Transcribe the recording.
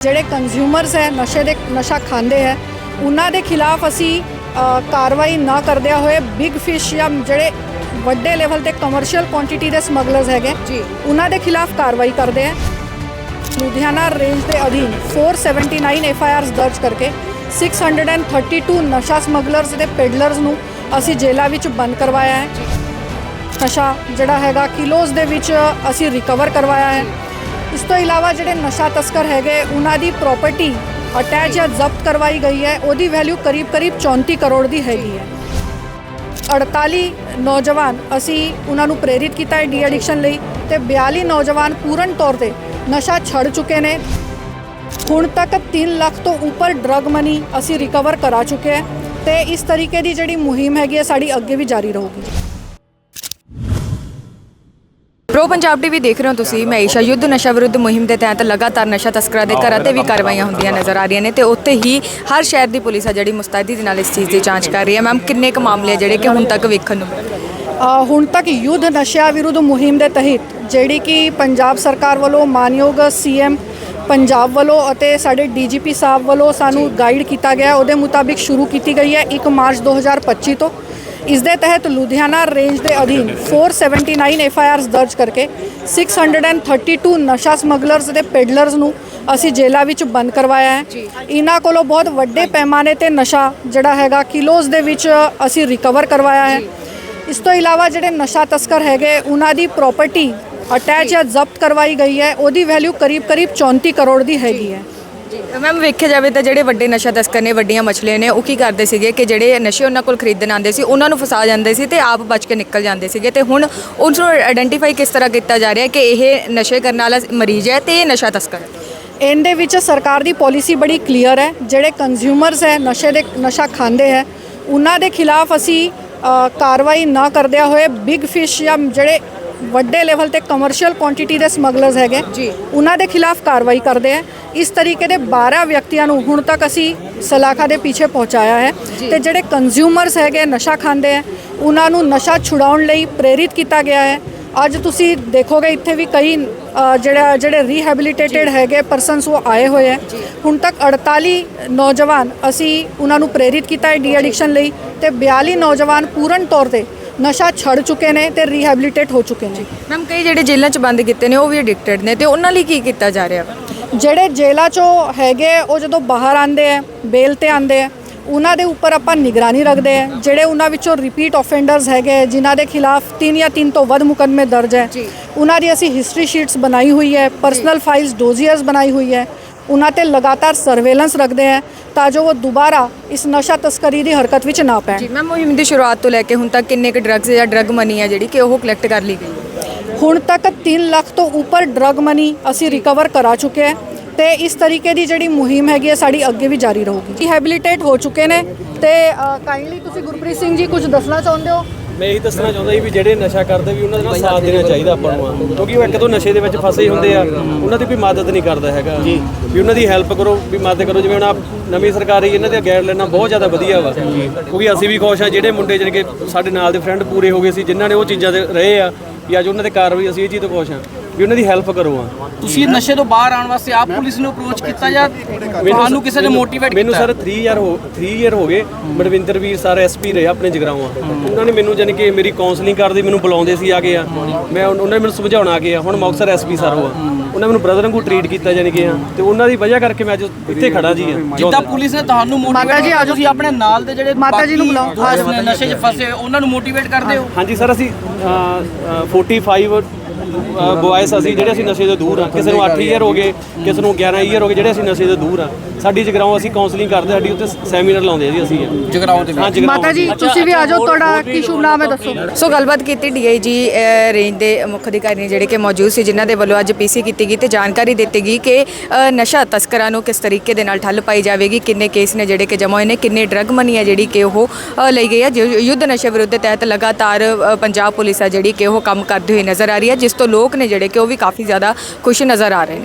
ਜਿਹੜੇ ਕੰਜ਼ਿਊਮਰਸ ਹੈ ਨਸ਼ੇ ਦੇ ਨਸ਼ਾ ਖਾਂਦੇ ਹੈ ਉਹਨਾਂ ਦੇ ਖਿਲਾਫ ਅਸੀਂ ਕਾਰਵਾਈ ਨਾ ਕਰਦਿਆਂ ਹੋਏ ਬਿਗ ਫਿਸ਼ ਜਾਂ ਜਿਹੜੇ ਵੱਡੇ ਲੈਵਲ ਤੇ ਕਮਰਸ਼ੀਅਲ ਕੁਆਂਟੀਟੀ ਦੇ ਸਮਗਲਰਸ ਹੈਗੇ ਜੀ। ਉਹਨਾਂ ਦੇ ਖਿਲਾਫ ਕਾਰਵਾਈ ਕਰਦੇ ਹੈ। ਲੁਧਿਆਣਾ ਰੇਂਜ ਦੇ ਅਧੀਨ 479 ਐਫ ਆਈ ਆਰਸ ਦਰਜ ਕਰਕੇ 632 ਨਸ਼ਾ ਸਮਗਲਰਸ ਤੇ ਪੈਡਲਰਸ ਨੂੰ ਅਸੀਂ ਜੇਲ੍ਹਾਂ ਵਿੱਚ ਬੰਦ ਕਰਵਾਇਆ ਹੈ। ਨਸ਼ਾ ਜਿਹੜਾ ਹੈਗਾ ਕਿਲੋਜ਼ ਦੇ ਵਿੱਚ ਅਸੀਂ ਰਿਕਵਰ ਕਰਵਾਇਆ ਹੈ। ਇਸ ਤੋਂ ਇਲਾਵਾ ਜਿਹੜੇ ਨਸ਼ਾ ਤਸਕਰ ਹੈਗੇ, ਉਹਨਾਂ ਦੀ ਪ੍ਰਾਪਰਟੀ ਅਟੈਚ ਜਾਂ ਜ਼ਬਤ ਕਰਵਾਈ ਗਈ ਹੈ। ਉਹਦੀ ਵੈਲਿਊ ਕਰੀਬ-ਕਰੀਬ 34 ਕਰੋੜ ਦੀ ਹੈਗੀ ਹੈ। 48 ਨੌਜਵਾਨ ਅਸੀਂ ਉਹਨਾਂ ਨੂੰ ਪ੍ਰੇਰਿਤ ਕੀਤਾ ਹੈ ਡੀ ਐਡਿਕਸ਼ਨ ਲਈ ਤੇ 42 ਨੌਜਵਾਨ ਪੂਰਨ ਤੌਰ ਤੇ ਨਸ਼ਾ ਛੱਡ ਚੁੱਕੇ ਨੇ। ਹੁਣ ਤੱਕ 3 ਲੱਖ ਤੋਂ ਉੱਪਰ ਡਰਗ ਮਨੀ ਅਸੀਂ ਰਿਕਵਰ ਕਰਾ ਚੁੱਕੇ ਹਾਂ ਤੇ ਇਸ ਤਰੀਕੇ ਦੀ ਜਿਹੜੀ ਮੁਹਿੰਮ ਹੈਗੀ ਹੈ, ਸਾਡੀ ਅੱਗੇ ਵੀ ਜਾਰੀ ਰਹੂਗੀ। ਪ੍ਰੋ ਪੰਜਾਬ ਟੀਵੀ ਦੇਖ ਰਹੇ ਹੋ ਤੁਸੀਂ। ਮੈਂ ਈਸ਼ਾ ਯੁੱਧ ਨਸ਼ਾ ਵਿਰੁੱਧ ਮੁਹਿੰਮ ਦੇ ਤਹਿਤ ਲਗਾਤਾਰ ਨਸ਼ਾ ਤਸਕਰਾਂ ਦੇ ਘਰਾਂ ਤੇ ਵੀ ਕਾਰਵਾਈਆਂ ਹੁੰਦੀਆਂ ਨਜ਼ਰ ਆ ਰਹੀਆਂ ਨੇ ਤੇ ਉੱਥੇ ਹੀ ਹਰ ਸ਼ਹਿਰ ਦੀ ਪੁਲਿਸ ਆ ਜਿਹੜੀ ਮੁਸਤੈਦੀ ਦੇ ਨਾਲ ਇਸ ਚੀਜ਼ ਦੀ ਜਾਂਚ ਕਰ ਰਹੀ ਹੈ। ਮੈਮ ਕਿੰਨੇ ਕੁ ਮਾਮਲੇ ਆ ਜਿਹੜੇ ਕਿ ਹੁਣ ਤੱਕ ਵੇਖਣ ਨੂੰ ਮਿਲੇ? ਅ, ਹੁਣ ਤੱਕ ਯੁੱਧ ਨਸ਼ਿਆਂ ਵਿਰੁੱਧ ਮੁਹਿੰਮ ਦੇ ਤਹਿਤ ਜਿਹੜੀ ਕਿ ਪੰਜਾਬ ਸਰਕਾਰ ਵੱਲੋਂ ਮਾਨਯੋਗ ਸੀਐਮ ਪੰਜਾਬ ਵੱਲੋਂ ਅਤੇ ਸਾਡੇ ਡੀਜੀਪੀ ਸਾਹਿਬ ਵੱਲੋਂ ਸਾਨੂੰ ਗਾਈਡ ਕੀਤਾ ਗਿਆ। ਉਹਦੇ ਮੁਤਾਬਿਕ ਸ਼ੁਰੂ ਕੀਤੀ ਗਈ ਹੈ 1 ਮਾਰਚ 2025 ਤੋਂ। ਇਸ ਦੇ ਤਹਿਤ ਲੁਧਿਆਣਾ ਰੇਂਜ ਦੇ ਅਧੀਨ 479 ਐਫ ਆਈ ਆਰਸ ਦਰਜ ਕਰਕੇ 632 ਨਸ਼ਾ ਸਮਗਲਰਸ ਤੇ ਪੈਡਲਰਸ ਨੂੰ ਅਸੀਂ ਜੇਲ੍ਹਾਂ ਵਿੱਚ ਬੰਦ ਕਰਵਾਇਆ ਹੈ। ਇਹਨਾਂ ਕੋਲੋਂ ਬਹੁਤ ਵੱਡੇ ਪੈਮਾਨੇ ਤੇ ਨਸ਼ਾ ਜਿਹੜਾ ਹੈਗਾ ਕਿਲੋਜ਼ ਦੇ ਵਿੱਚ ਅਸੀਂ ਰਿਕਵਰ ਕਰਵਾਇਆ ਹੈ। ਇਸ ਤੋਂ ਇਲਾਵਾ ਜਿਹੜੇ ਨਸ਼ਾ ਤਸਕਰ ਹੈਗੇ ਉਹਨਾਂ ਦੀ ਪ੍ਰਾਪਰਟੀ ਅਟੈਚ ਜਾਂ ਜ਼ਬਤ ਕਰਵਾਈ ਗਈ ਹੈ। ਉਹਦੀ ਵੈਲਿਊ ਕਰੀਬ-ਕਰੀਬ 34 ਕਰੋੜ ਦੀ ਹੈਗੀ ਹੈ। ਮੈਮ, ਵੇਖਿਆ ਜਾਵੇ ਤਾਂ ਜਿਹੜੇ ਵੱਡੇ ਨਸ਼ਾ ਤਸਕਰ ਨੇ, ਵੱਡੀਆਂ ਮਛਲੀਆਂ ਨੇ, ਉਹ ਕੀ ਕਰਦੇ ਸੀਗੇ ਕਿ ਜਿਹੜੇ ਨਸ਼ੇ ਉਹਨਾਂ ਕੋਲ ਖਰੀਦਣ ਆਉਂਦੇ ਸੀ, ਉਹਨਾਂ ਨੂੰ ਫਸਾ ਜਾਂਦੇ ਸੀ ਤੇ ਆਪ ਬਚ ਕੇ ਨਿਕਲ ਜਾਂਦੇ ਸੀਗੇ ਤੇ ਹੁਣ ਉਸ ਨੂੰ ਆਇਡੈਂਟੀਫਾਈ ਕਿਸ ਤਰ੍ਹਾਂ ਕੀਤਾ ਜਾ ਰਿਹਾ ਕਿ ਇਹ ਨਸ਼ੇ ਕਰਨ ਵਾਲਾ ਮਰੀਜ਼ ਹੈ ਤੇ ਇਹ ਨਸ਼ਾ ਤਸਕਰ ਹੈ? ਇਹਦੇ ਵਿੱਚ ਸਰਕਾਰ ਦੀ ਪਾਲਿਸੀ ਬੜੀ ਕਲੀਅਰ ਹੈ, ਜਿਹੜੇ ਕੰਜ਼ਿਊਮਰਸ ਹੈ, ਨਸ਼ੇ ਦੇ, ਨਸ਼ਾ ਖਾਂਦੇ ਹੈ, ਉਹਨਾਂ ਦੇ ਖਿਲਾਫ ਅਸੀਂ ਕਾਰਵਾਈ ਨਾ ਕਰਦਿਆਂ ਹੋਏ ਬਿਗ ਫਿਸ਼ ਜਾਂ ਜਿਹੜੇ ਵੱਡੇ ਲੈਵਲ ਤੇ ਕਮਰਸ਼ੀਅਲ ਕੁਆਂਟੀਟੀ ਦੇ ਸਮਗਲਰਸ ਹੈਗੇ। ਜੀ। ਉਹਨਾਂ ਦੇ ਖਿਲਾਫ ਕਾਰਵਾਈ ਕਰਦੇ ਹੈ ਇਸ ਤਰੀਕੇ ਦੇ 12 ਵਿਅਕਤੀਆਂ ਨੂੰ ਹੁਣ ਤੱਕ ਅਸੀਂ ਸਲਾਖਾ ਦੇ ਪਿੱਛੇ ਪਹੁੰਚਾਇਆ ਹੈ। ਤੇ ਜਿਹੜੇ ਕੰਜ਼ਿਊਮਰਸ ਹੈਗੇ ਨਸ਼ਾ ਖਾਂਦੇ ਹੈ ਉਹਨਾਂ ਨੂੰ ਨਸ਼ਾ ਛੁਡਾਉਣ ਲਈ ਪ੍ਰੇਰਿਤ ਕੀਤਾ ਗਿਆ ਹੈ। ਅੱਜ ਤੁਸੀਂ ਦੇਖੋਗੇ ਇੱਥੇ ਵੀ ਕਈ ਜਿਹੜਾ ਜਿਹੜੇ ਰੀਹੈਬਿਲਿਟੇਟਡ ਹੈਗੇ ਪਰਸਨਸ ਉਹ ਆਏ ਹੋਏ ਹੈ ਹੁਣ ਤੱਕ 48 ਨੌਜਵਾਨ ਅਸੀਂ ਉਹਨਾਂ ਨੂੰ ਪ੍ਰੇਰਿਤ ਕੀਤਾ ਹੈ ਡੀ ਐਡਿਕਸ਼ਨ ਲਈ ਤੇ 42 ਨੌਜਵਾਨ ਪੂਰਨ ਤੌਰ ਤੇ ਨਸ਼ਾ ਛੱਡ ਚੁੱਕੇ ਨੇ ਤੇ ਰੀਹੈਬਿਲਿਟੇਟ ਹੋ ਚੁੱਕੇ ਨੇ। ਮੈਮ ਕਈ ਜਿਹੜੇ ਜੇਲ੍ਹਾਂ 'ਚ ਬੰਦ ਕੀਤੇ ਨੇ ਉਹ ਵੀ ਐਡਿਕਟਡ ਨੇ ਤੇ ਉਹਨਾਂ ਲਈ ਕੀ ਕੀਤਾ ਜਾ ਰਿਹਾ? ਵਾ ਜਿਹੜੇ ਜੇਲ੍ਹਾਂ ਚੋਂ ਹੈਗੇ ਉਹ ਜਦੋਂ ਬਾਹਰ ਆਉਂਦੇ ਆ ਬੇਲ ਤੇ ਆਉਂਦੇ ਆ ਉਹਨਾਂ ਦੇ ਉੱਪਰ ਆਪਾਂ ਨਿਗਰਾਨੀ ਰੱਖਦੇ ਆ। ਜਿਹੜੇ ਉਹਨਾਂ ਵਿੱਚੋਂ ਰਿਪੀਟ ਆਫੈਂਡਰਸ ਹੈਗੇ ਜਿਨ੍ਹਾਂ ਦੇ ਖਿਲਾਫ 3 ਜਾਂ 3 ਤੋਂ ਵੱਧ ਮੁਕੱਦਮੇ ਦਰਜ ਹੈ। ਉਹਨਾਂ ਦੀ ਅਸੀਂ ਹਿਸਟਰੀ ਸ਼ੀਟਸ ਬਣਾਈ ਹੋਈ ਹੈ ਪਰਸਨਲ ਫਾਈਲਸ ਡੋਜ਼ੀਅਰਸ ਬਣਾਈ ਹੋਈ ਹੈ। ਉਹਨਾਂ ਤੇ ਲਗਾਤਾਰ ਸਰਵੇਲੈਂਸ ਰੱਖਦੇ ਆ ਤਾਂ ਜੋ ਉਹ ਦੁਬਾਰਾ ਇਸ ਨਸ਼ਾ ਤਸਕਰੀ ਦੀ ਹਰਕਤ ਵਿੱਚ ਨਾ ਪੈਣ। ਜੀ ਮੈਮ ਮੁਹਿੰਮ ਦੀ ਸ਼ੁਰੂਆਤ ਤੋਂ ਲੈ ਕੇ ਹੁਣ ਤੱਕ ਕਿੰਨੇ ਕੁ ਡਰੱਗਸ ਜਾਂ ਡਰੱਗ ਮਨੀ ਹੈ ਜਿਹੜੀ ਕਿ ਉਹ ਕਲੈਕਟ ਕਰ ਲਈ ਗਈ? ਹੁਣ ਤੱਕ 3 ਲੱਖ ਤੋਂ ਉੱਪਰ ਡਰਗ ਮਨੀ ਅਸੀਂ ਰਿਕਵਰ ਕਰਾ ਚੁੱਕੇ ਹਾਂ ਤੇ ਇਸ ਤਰੀਕੇ ਦੀ ਜਿਹੜੀ ਮੁਹਿੰਮ ਹੈਗੀ ਹੈ ਸਾਡੀ ਅੱਗੇ ਵੀ ਜਾਰੀ ਰਹੂਗੀ। ਰਿਹੈਬਿਲਿਟੇਟ ਹੋ ਚੁੱਕੇ ਨੇ ਤੇ ਕਾਈਂਡਲੀ ਤੁਸੀਂ ਗੁਰਪ੍ਰੀਤ ਸਿੰਘ ਜੀ ਕੁਝ ਦੱਸਣਾ ਚਾਹੁੰਦੇ ਹੋ? ਮੈਂ ਇਹੀ ਦੱਸਣਾ ਚਾਹੁੰਦਾ ਸੀ ਵੀ ਜਿਹੜੇ ਨਸ਼ਾ ਕਰਦੇ ਵੀ ਉਹਨਾਂ ਦਾ ਸਾਥ ਦੇਣਾ ਚਾਹੀਦਾ ਆਪਾਂ ਨੂੰ। ਕਿਉਂਕਿ ਉਹ ਇੱਕ ਤੋਂ ਨਸ਼ੇ ਦੇ ਵਿੱਚ ਫਸੇ ਹੁੰਦੇ ਆ ਉਹਨਾਂ ਦੀ ਕੋਈ ਮਦਦ ਨਹੀਂ ਕਰਦਾ ਹੈਗਾ। ਵੀ ਉਹਨਾਂ ਦੀ ਹੈਲਪ ਕਰੋ ਵੀ ਮਦਦ ਕਰੋ ਜਿਵੇਂ ਹੁਣ ਨਵੀਂ ਸਰਕਾਰ ਆਈ ਇਹਨਾਂ ਦੀਆਂ ਗਾਈਡਲਾਈਨਾਂ ਬਹੁਤ ਜ਼ਿਆਦਾ ਵਧੀਆ ਵਾ। ਕਿਉਂਕਿ ਅਸੀਂ ਵੀ ਖੁਸ਼ ਆ ਜਿਹੜੇ ਮੁੰਡੇ ਜਿਹੜੇ ਕਿ ਸਾਡੇ ਨਾਲ ਦੇ ਫਰੈਂਡ ਪੂਰੇ ਹੋ ਗਏ ਸੀ ਜਿਨ੍ਹਾਂ ਨੇ ਉਹ ਚੀਜ਼ਾਂ ਤੇ ਰਹੇ ਆ ਵੀ ਅੱਜ ਉਹਨਾਂ ਦੇ ਕਾਰਵਾਈ ਅਸੀਂ ਇਹ ਚੀਜ਼ ਤੋਂ ਖੁਸ਼ ਆ। ਵੀ ਉਹਨਾਂ ਦੀ ਹੈਲਪ ਕਰੋ ਆ ਤੁਸੀਂ ਨਸ਼ੇ ਤੋਂ ਬਾਹਰ ਆਉਣ ਵਾਸਤੇ ਆਪ ਪੁਲਿਸ ਨੂੰ ਅਪਰੋਚ ਕੀਤਾ ਜਾਂ ਤੁਹਾਨੂੰ ਕਿਸੇ ਨੇ ਮੋਟੀਵੇਟ ਮੈਨੂੰ ਕੀਤਾ ਸਰ 3 ਇਅਰ ਹੋ 3 ਇਅਰ ਹੋ ਗਏ। ਮਨਵਿੰਦਰ ਵੀਰ ਸਰ ਐਸਪੀ ਰਹੇ ਆਪਣੇ ਜਗਰਾਵਾਂ ਉਹਨਾਂ ਨੇ ਮੈਨੂੰ ਜਾਨੀ ਕਿ ਮੇਰੀ ਕਾਉਂਸਲਿੰਗ ਕਰਦੇ ਮੈਨੂੰ ਬੁਲਾਉਂਦੇ ਸੀ ਆ ਕੇ ਆ। ਮੈਂ ਉਹਨਾਂ ਨੇ ਮੈਨੂੰ ਸਮਝਾਉਣਾ ਆ ਕੇ ਆ। ਹੁਣ ਮੁਕਤਸਰ ਐਸਪੀ ਸਰ ਉਹ ਆ ਉਹਨਾਂ ਨੇ ਮੈਨੂੰ ਬ੍ਰਦਰ ਵਾਂਗੂ ਟਰੀਟ ਕੀਤਾ ਜਾਨੀ ਕਿ ਆ। ਤੇ ਉਹਨਾਂ ਦੀ ਵਜ੍ਹਾ ਕਰਕੇ ਮੈਂ ਅੱਜ ਇੱਥੇ ਖੜਾ ਜੀ ਆ। ਜਿੱਦਾਂ ਪੁਲਿਸ ਨੇ ਤੁਹਾਨੂੰ ਮਾਤਾ ਮੋਟੀਵੇਟ ਜੀ, ਕੀਤਾ ਆਜੋ। ਤੁਸੀਂ ਆਪਣੇ ਨਾਲ ਦੇ ਜਿਹੜੇ ਮਾਤਾ ਜੀ ਨੂੰ ਬੁਲਾਓ। ਨਸ਼ੇ 'ਚ ਫਸੇ ਹੋਏ, ਉਹਨਾਂ ਨੂੰ ਮੋਟੀਵੇਟ ਕਰਦੇ ਹੋ? ਹਾਂਜੀ ਸਰ ਅਸੀਂ ਅ, ਅ, 45 ਬॉयਜ਼ ਅਸੀਂ ਜਿਹੜੇ ਅਸੀਂ ਨਸ਼ੇ ਤੋਂ ਦੂਰ ਆ, ਕਿਸੇ ਨੂੰ 8 ਈਅਰ ਹੋ ਗਏ, ਕਿਸੇ ਨੂੰ 11 ਈਅਰ ਹੋ ਗਏ, ਜਿਹੜੇ ਅਸੀਂ ਨਸ਼ੇ ਤੋਂ ਦੂਰ ਆ। ਸਾਡੀ ਜਗਰਾਉਂ ਅਸੀਂ ਕਾਉਂਸਲਿੰਗ ਕਰਦੇ ਸਾਡੀ ਉੱਥੇ ਸੈਮੀਨਾਰ ਲਾਉਂਦੇ ਆ ਜੀ ਅਸੀਂ। ਜਗਰਾਉਂ ਦੇ ਵਿੱਚ ਹਾਂ ਜਗਰਾਉਂ ਮਾਤਾ ਜੀ ਤੁਸੀਂ ਵੀ ਆਜੋ ਤੁਹਾਡਾ ਕੀ ਸ਼ੁਭ ਨਾਮ ਹੈ ਦੱਸੋ। ਸੋ ਗੱਲਬਾਤ ਕੀਤੀ ਡੀਆਈਜੀ ਰੇਂਜ ਦੇ ਮੁੱਖ ਅਧਿਕਾਰੀ ਨੇ ਜਿਹੜੇ ਕਿ ਮੌਜੂਦ ਸੀ ਜਿਨ੍ਹਾਂ ਦੇ ਵੱਲੋਂ ਅੱਜ ਪੀਸੀ ਕੀਤੀ ਗਈ ਤੇ ਜਾਣਕਾਰੀ ਦਿੱਤੀ ਗਈ ਕਿ ਨਸ਼ਾ ਤਸਕਰਾਂ ਨੂੰ ਕਿਸ ਤਰੀਕੇ ਦੇ ਨਾਲ ਠੱਲ ਪਾਈ ਜਾਵੇਗੀ ਕਿੰਨੇ ਕੇਸ ਨੇ ਜਿਹੜੇ ਕਿ ਜਮ੍ਹਾਂ ਹੋਏ ਨੇ ਕਿੰਨੇ ਡਰੱਗ ਮਨੀ ਹੈ ਜਿਹੜੀ ਕਿ ਉਹ ਲਈ ਗਈ ਹੈ ਯੁੱਧ ਨਸ਼ੇ ਵਿਰੁੱਧ ਦੇ ਤਹਿਤ ਲਗਾਤਾਰ ਪੰਜਾਬ ਪੁਲਿਸ ਹੈ ਜਿਹੜੀ ਕਿ ਉਹ ਕੰਮ ਕਰਦੇ ਹੋਏ ਨਜ਼ਰ ਆ ਰਹੀ ਹੈ ਜਿਸ ਤੋਂ ਲੋਕ ਨੇ ਜਿਹੜੇ ਕਿ ਉਹ ਵੀ ਕਾਫੀ ਜ਼ਿਆਦਾ ਖੁਸ਼ ਨਜ਼ਰ ਆ ਰਹੇ ਨੇ।